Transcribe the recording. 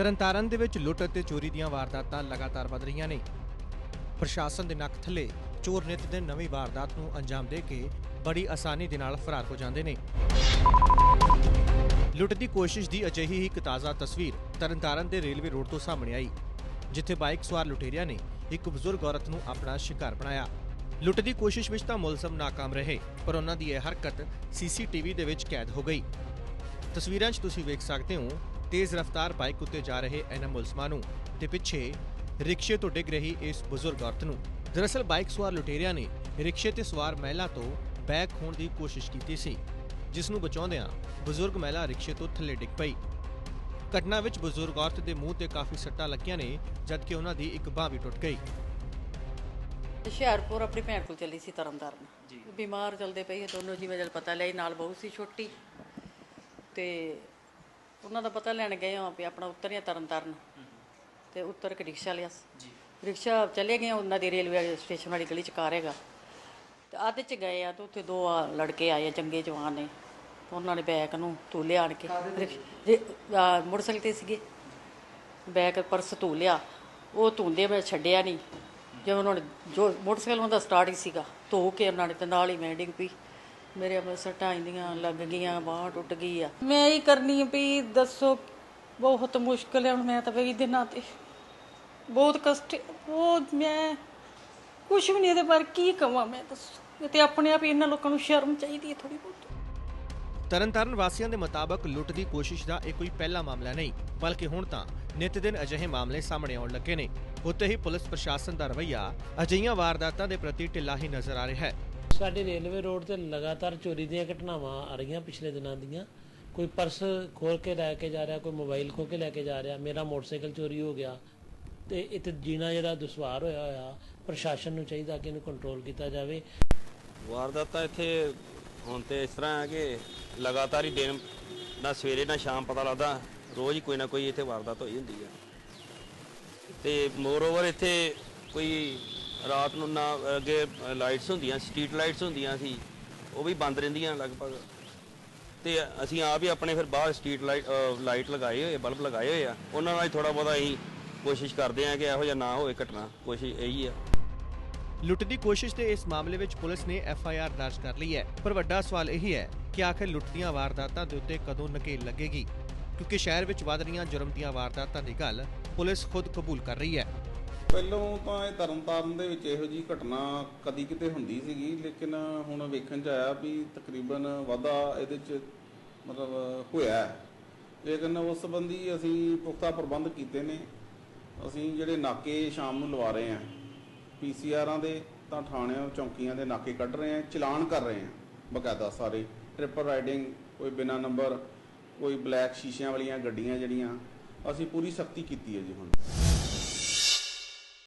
ਤਰਨਤਾਰਨ ਦੇ ਵਿੱਚ ਲੁੱਟ ਅਤੇ ਚੋਰੀ ਦੀਆਂ ਵਾਰਦਾਤਾਂ ਲਗਾਤਾਰ ਵਧ ਰਹੀਆਂ ਨੇ। ਪ੍ਰਸ਼ਾਸਨ ਦੇ ਨੱਕ ਥੱਲੇ ਚੋਰ ਨਿਤ ਦਿਨ ਨਵੀਂ ਵਾਰਦਾਤ ਨੂੰ ਅੰਜਾਮ ਦੇ ਕੇ ਬੜੀ ਆਸਾਨੀ ਦੇ ਨਾਲ ਫਰਾਰ ਹੋ ਜਾਂਦੇ ਨੇ। ਲੁੱਟ ਦੀ ਕੋਸ਼ਿਸ਼ ਦੀ ਅਜਿਹੀ ਹੀ ਇੱਕ ਤਾਜ਼ਾ ਤਸਵੀਰ ਤਰਨਤਾਰਨ ਦੇ ਰੇਲਵੇ ਰੋਡ ਤੋਂ ਸਾਹਮਣੇ ਆਈ, ਜਿੱਥੇ ਬਾਈਕ ਸਵਾਰ ਲੁਟੇਰਿਆਂ ਨੇ ਇੱਕ ਬਜ਼ੁਰਗ ਔਰਤ ਨੂੰ ਆਪਣਾ ਸ਼ਿਕਾਰ ਬਣਾਇਆ। ਲੁੱਟ ਦੀ ਕੋਸ਼ਿਸ਼ ਵਿੱਚ ਤਾਂ ਮੁਲਜ਼ਮ ਨਾਕਾਮ ਰਹੇ, ਪਰ ਉਹਨਾਂ ਦੀ ਇਹ ਹਰਕਤ ਸੀਸੀਟੀਵੀ ਦੇ ਵਿੱਚ ਕੈਦ ਹੋ ਗਈ। ਤਸਵੀਰਾਂ 'ਚ ਤੁਸੀਂ ਵੇਖ ਸਕਦੇ ਹੋ ਤੇਜ਼ ਰਫ਼ਤਾਰ ਬਾਈਕ ਉੱਤੇ ਜਾ ਰਹੇ ਇਹਨਾਂ ਮੁਲਜ਼ਮਾਂ ਨੂੰ ਤੇ ਪਿੱਛੇ ਰਿਕਸ਼ੇ ਤੋਂ ਡਿੱਗ ਰਹੀ ਇਸ ਬਜ਼ੁਰਗ ਔਰਤ ਨੂੰ। ਦਰਅਸਲ ਬਾਈਕ ਸਵਾਰ ਲੁਟੇਰਿਆਂ ਨੇ ਰਿਕਸ਼ੇ ਤੇ ਸਵਾਰ ਮਹਿਲਾ ਤੋਂ ਬੈਗ ਖੋਣ ਦੀ ਕੋਸ਼ਿਸ਼ ਕੀਤੀ ਸੀ ਜਿਸ ਨੂੰ ਬਚਾਉਂਦਿਆਂ ਬਜ਼ੁਰਗ ਮਹਿਲਾ ਰਿਕਸ਼ੇ ਤੋਂ ਥੱਲੇ ਡਿੱਗ ਪਈ। ਘਟਨਾ ਵਿੱਚ ਬਜ਼ੁਰਗ ਔਰਤ ਦੇ ਮੂੰਹ ਤੇ ਕਾਫੀ ਸੱਟਾਂ ਲੱਗੀਆਂ ਨੇ ਜਦਕਿ ਉਹਨਾਂ ਦੀ ਇੱਕ ਬਾਹ ਵੀ ਟੁੱਟ ਗਈ। ਹੁਸ਼ਿਆਰਪੁਰ ਆਪਣੀ ਭੈਣ ਕੋਲ ਚੱਲੀ ਸੀ ਤਰਨਤਾਰਨ। ਜੀ। ਬਿਮਾਰ ਚਲਦੇ ਪਈ ਦੋਨੋਂ ਜਿਵੇਂ ਜਦ ਪਤਾ ਲਿਆ ਨਾਲ ਬਹੂ ਸੀ ਛੋਟੀ। ਤੇ ਉਹਨਾਂ ਦਾ ਪਤਾ ਲੈਣ ਗਏ ਹਾਂ ਵੀ ਆਪਣਾ ਉਤਰਿਆ ਤਰਨਤਾਰਨ। ਤੇ ਉੱਤਰ ਕੇ ਰਿਕਸ਼ਾ ਲਿਆ। ਜੀ। ਰਿਕਸ਼ਾ ਚਲੇ ਗਏ ਉਹਨਾਂ ਦੀ ਰੇਲਵੇ ਸਟੇਸ਼ਨ ਵਾਲੀ ਗਲੀ ਚ ਕਾਰ ਹੈਗਾ। ਤੇ ਆਦੇ ਚ ਗਏ ਆ ਤੇ ਉੱਥੇ ਦੋ ਆ ਲੜਕੇ ਆਏ ਆ ਚੰਗੇ ਜਵਾਨ ਨੇ। ਉਹਨਾਂ ਨੇ ਬੈਗ ਨੂੰ ਧੂਲੇ ਆਣ ਕੇ ਜੇ, ਮੋਟਰਸਾਈਕਲ ਤੇ ਸੀਗੇ। ਬੈਗ ਪਰਸ ਧੂ ਲਿਆ ਉਹ ਧੁੰਦੇ ਮੈਂ ਛੱਡਿਆ ਨਹੀਂ ਜਦੋਂ ਉਹਨਾਂ ਨੇ ਜੋ ਮੋਟਰਸਾਈਕਲ ਉਹਨਾਂ ਦਾ ਸਟਾਰਟ ਹੀ ਸੀਗਾ। ਧੋ ਕੇ ਉਹਨਾਂ ਨੇ ਤੇ ਨਾਲ ਹੀ ਮੈਂ ਡਿੱਗ ਪਈ ਮੇਰੇ ਆਪਣੇ ਸੱਟਾਂ ਇੰਦੀਆਂ ਲੱਗ ਗਈਆਂ, ਬਾਂਹ ਟੁੱਟ ਗਈ ਆ। ਮੈਂ ਹੀ ਕਰਨੀ ਵੀ ਦੱਸੋ, ਬਹੁਤ ਮੁਸ਼ਕਲ ਹੈ ਹੁਣ ਮੈਂ ਤਾਂ ਬਈ ਦਿਨਾਂ ਤੇ। ਬਹੁਤ ਕਸ਼ਟ, ਬਹੁਤ ਮੈਂ ਕੁਛ ਵੀ ਨਹੀਂ ਇਹਦੇ ਬਾਰੇ ਕੀ ਕਵਾਂ ਮੈਂ ਦੱਸੋ। ਤੇ ਆਪਣੇ ਆਪ ਇਹਨਾਂ ਲੋਕਾਂ ਨੂੰ ਸ਼ਰਮ ਚਾਹੀਦੀ ਹੈ ਥੋੜੀ ਬਹੁਤ। ਤਰਨਤਾਰਨ ਵਾਸੀਆਂ ਦੇ ਮੁਤਾਬਕ ਲੁੱਟ ਦੀ ਕੋਸ਼ਿਸ਼ ਦਾ ਇਹ ਕੋਈ ਪਹਿਲਾ ਮਾਮਲਾ ਨਹੀਂ, ਬਲਕਿ ਹੁਣ ਤਾਂ ਨਿਤ ਦਿਨ ਅਜਿਹੇ ਮਾਮਲੇ ਸਾਹਮਣੇ ਆਉਣ ਲੱਗੇ ਨੇ। ਉੱਤੇ ਹੀ ਪੁਲਿਸ ਪ੍ਰਸ਼ਾਸਨ ਦਾ ਰਵਈਆ ਅਜਿਹੀਆਂ ਵਾਰਦਾਤਾਂ ਦੇ ਪ੍ਰਤੀ ਢਿੱਲਾ ਹੀ ਨਜ਼ਰ ਆ ਰਿਹਾ ਹੈ। ਸਾਡੇ ਰੇਲਵੇ ਰੋਡ ਤੇ ਲਗਾਤਾਰ ਚੋਰੀ ਦੀਆਂ ਘਟਨਾਵਾਂ ਆ ਰਹੀਆਂ ਪਿਛਲੇ ਦਿਨਾਂ ਦੀਆਂ। ਕੋਈ ਪਰਸ ਖੋਲ ਕੇ ਲੈ ਕੇ ਜਾ ਰਿਹਾ, ਕੋਈ ਮੋਬਾਈਲ ਖੋ ਕੇ ਲੈ ਕੇ ਜਾ ਰਿਹਾ, ਮੇਰਾ ਮੋਟਰਸਾਈਕਲ ਚੋਰੀ ਹੋ ਗਿਆ। ਤੇ ਇੱਥੇ ਜੀਣਾ ਜਿਹੜਾ ਦੁਸ਼ਵਾਰ ਹੋਇਆ ਹੋਇਆ, ਪ੍ਰਸ਼ਾਸਨ ਨੂੰ ਚਾਹੀਦਾ ਕਿ ਇਹਨੂੰ ਕੰਟਰੋਲ ਕੀਤਾ ਜਾਵੇ। ਵਾਰਦਾਤਾਂ ਇੱਥੇ ਹੁਣ ਤੇ ਇਸ ਤਰ੍ਹਾਂ ਹੈ ਕਿ ਲਗਾਤਾਰ ਹੀ ਦਿਨ ਨਾ ਸਵੇਰੇ ਨਾ ਸ਼ਾਮ ਪਤਾ ਲੱਗਦਾ, ਰੋਜ਼ ਹੀ ਕੋਈ ਨਾ ਕੋਈ ਇੱਥੇ ਵਾਰਦਾਤ ਹੋਈ ਹੁੰਦੀ ਹੈ ਤੇ ਮੋਰ ਓਵਰ ਇੱਥੇ ਕੋਈ ਰਾਤ ਨੂੰ ਨਾ ਅੱਗੇ ਲਾਈਟਸ ਹੁੰਦੀਆਂ, ਸਟਰੀਟ ਲਾਈਟਸ ਹੁੰਦੀਆਂ ਸੀ, ਉਹ ਵੀ ਬੰਦ ਰਹਿੰਦੀਆਂ ਲਗਭਗ। ਤੇ ਅਸੀਂ ਆਪ ਹੀ ਆਪਣੇ ਫਿਰ ਬਾਹਰ ਸਟਰੀਟ ਲਾਈਟ ਲਾਈਟ ਲਗਾਏ ਹੋਏ, ਬਲਬ ਲਗਾਏ ਹੋਏ ਆ। ਉਹਨਾਂ ਨਾਲ ਹੀ ਥੋੜਾ ਬਹੁਤਾ ਅਸੀਂ ਕੋਸ਼ਿਸ਼ ਕਰਦੇ ਆ ਕਿ ਇਹੋ ਜਿਹਾ ਨਾ ਹੋਵੇ ਘਟਨਾ, ਕੋਸ਼ਿਸ਼ ਇਹੀ ਆ। ਲੁੱਟ ਦੀ ਕੋਸ਼ਿਸ਼ ਦੇ ਇਸ ਮਾਮਲੇ ਵਿੱਚ ਪੁਲਿਸ ਨੇ ਐਫ ਆਈ ਆਰ ਦਰਜ ਕਰ ਲਈ ਹੈ। ਪਰ ਵੱਡਾ ਸਵਾਲ ਇਹ ਹੈ ਕਿ ਆਖਿਰ ਲੁੱਟ ਦੀਆਂ ਵਾਰਦਾਤਾਂ ਦੇ ਉੱਤੇ ਕਦੋਂ ਨਕੇਲ ਲੱਗੇਗੀ? ਕਿਉਂਕਿ ਸ਼ਹਿਰ ਵਿੱਚ ਵੱਧ ਰਹੀਆਂ ਜੁਰਮ ਦੀਆਂ ਵਾਰਦਾਤਾਂ ਦੀ ਗੱਲ ਪੁਲਿਸ ਖੁਦ ਕਬੂਲ ਕਰ ਰਹੀ ਹੈ। ਪਹਿਲੋਂ ਤਾਂ ਇਹ ਤਰਨਤਾਰਨ ਦੇ ਵਿੱਚ ਇਹੋ ਜੀ ਘਟਨਾ ਕਦੀ ਕਿਤੇ ਹੁੰਦੀ ਸੀਗੀ, ਲੇਕਿਨ ਹੁਣ ਵੇਖਣ ਚ ਆਇਆ ਵੀ ਤਕਰੀਬਨ ਵਾਧਾ ਇਹਦੇ ਚ ਮਤਲਬ ਹੋਇਆ ਹੈ। ਲੇਕਿਨ ਉਸ ਸੰਬੰਧੀ ਅਸੀਂ ਪੁਖਤਾ ਪ੍ਰਬੰਧ ਕੀਤੇ ਨੇ। ਅਸੀਂ ਜਿਹੜੇ ਨਾਕੇ ਸ਼ਾਮ ਨੂੰ ਲਵਾ ਰਹੇ ਹਾਂ ਪੀਸੀਆਰਾਂ ਦੇ, ਤਾਂ ਥਾਣਿਆਂ ਚੌਂਕੀਆਂ ਦੇ ਨਾਕੇ ਕੱਢ ਰਹੇ ਹਾਂ, ਚਲਾਨ ਕਰ ਰਹੇ ਹਾਂ, ਬਕਾਇਦਾ ਸਾਰੇ। ਟ੍ਰਿਪਲ ਰਾਈਡਿੰਗ ਕੋਈ ਬਿਨਾ ਨੰਬਰ ਕੋਈ ਬਲੈਕ ਸ਼ੀਸ਼ਿਆਂ ਵਾਲੀਆਂ ਗੱਡੀਆਂ ਜਿਹੜੀਆਂ, ਅਸੀਂ ਪੂਰੀ ਸਖਤੀ ਕੀਤੀ ਹੈ ਜੀ ਹੁਣ।